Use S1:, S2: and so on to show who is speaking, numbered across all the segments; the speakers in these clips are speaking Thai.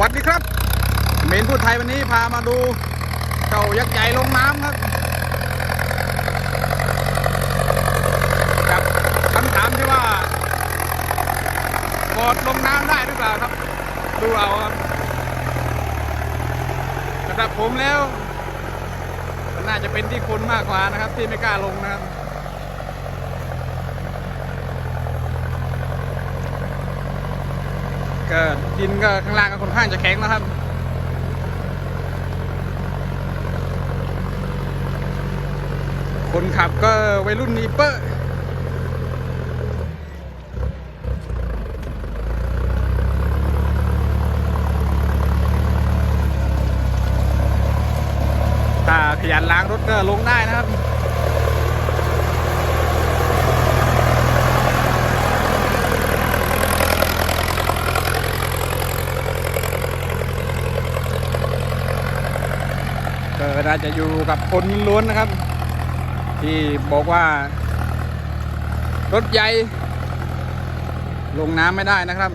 S1: วัสดีครับ เมนพูดไทยวันนี้พามาดูเจ้ายักษ์ใหญ่ลงน้ำครับกับคำถามที่ว่าบอดลงน้ำได้หรือเปล่าครับ ดูเอาครับสำหรับผมแล้ว มันน่าจะเป็นที่คนมากกว่านะครับ ที่ไม่กล้าลงนะครับ ก็ดินก็ข้างล่างก็ค่อนข้างจะแข็งนะครับคนขับก็วัยรุ่นนีเปอร์ถ้าขยันล้างรถก็ลงได้นะครับ ก็น่าจะอยู่กับคนล้วนนะครับ ที่บอกว่า รถใหญ่ลงน้ำไม่ได้นะครับ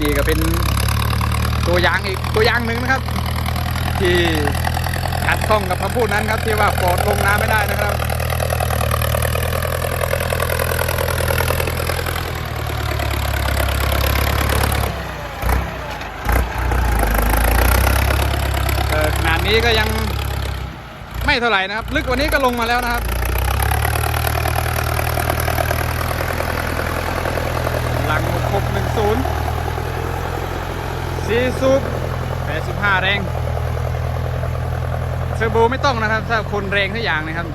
S1: นี่ก็เป็นตัวอย่างอีกตัวอย่างหนึ่งนะครับ ที่ขัดข้องกับคำพูดนั้นครับ ที่ว่าปอดลงน้ำไม่ได้นะครับ เอ่อข นี้ก็ยังไม่เท่าไหร่นะครับ ลึกกว่านี้ก็ลงมาแล้วนะครับ หลังหกหนึ่งศูนย์ซีซูปดสิบห้าแรงเซอร์โบไม่ต้องนะครับ ถ้าคนแรงทุกอย่างนะครับ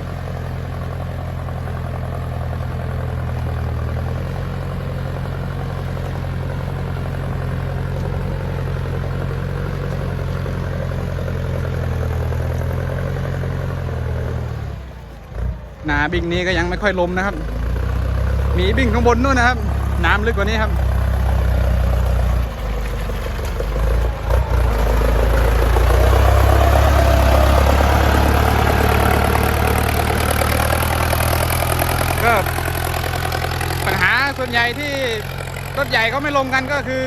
S1: หนาบิ่งนี้ก็ยังไม่ค่อยลมนะครับ มีบิ่งข้างบนนู่นนะครับ น้ำลึกกว่านี้ครับก็ปัญหาส่วนใหญ่ที่รถใหญ่เขาไม่ลงกันก็คือ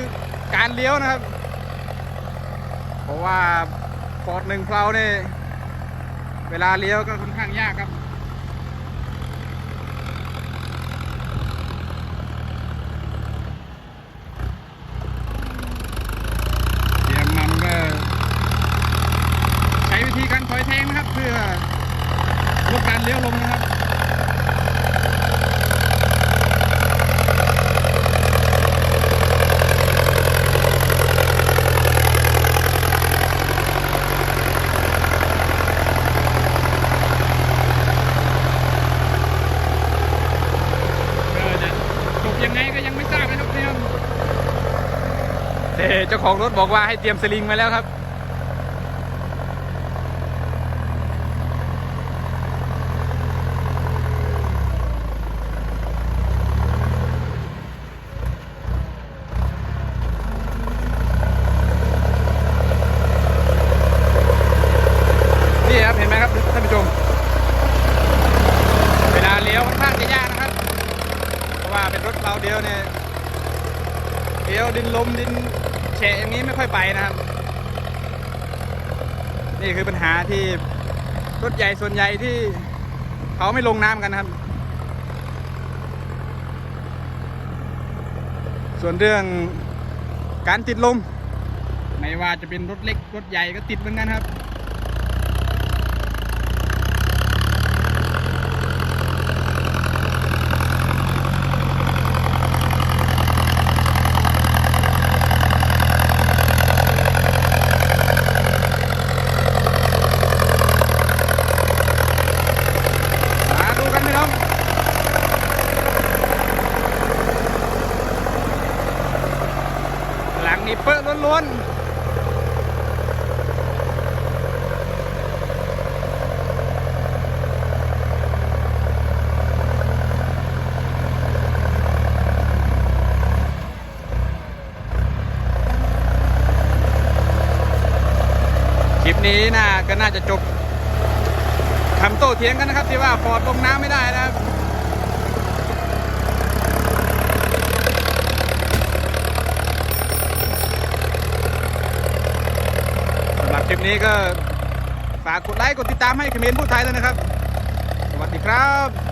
S1: การเลี้ยวนะครับ เพราะว่าฟอร์ดหนึ่งเพลาเนี่ยเวลาเลี้ยวก็ค่อนข้างยากครับ เดี๋ยวมันก็ใช้วิธีการถอยแทงนะครับ เพื่อลดการเลี้ยวลงนะครับ ก็จะจบยังไงก็ยังไม่ทราบนะครับเนี่ยครับ แต่เจ้าของรถบอกว่าให้เตรียมสลิงไว้แล้วครับ นี่ครับ เห็นไหมครับท่านผู้ชม เวลาเลี้ยวค่อนข้างจะยากนะครับ เพราะว่าเป็นรถเราเดียวเนี่ย เลี้ยวดินลมดินแฉะอย่างนี้ไม่ค่อยไปนะครับ นี่คือปัญหาที่รถใหญ่ส่วนใหญ่ที่เขาไม่ลงน้ำกันนะครับ ส่วนเรื่องการติดลม ไม่ว่าจะเป็นรถเล็กรถใหญ่ก็ติดเหมือนกันครับ มาดูกันพี่น้องหลังนี้ เปิดล้วนคลิปนี้น่าก็น่าจะจบคำโต้เถียงกันนะครับที่ว่าฟอร์ดลงน้ำไม่ได้นะครับ คลิปนี้ก็ฝากกดไลค์กดติดตามให้เขมรพูดไทยด้วยนะครับ สวัสดีครับ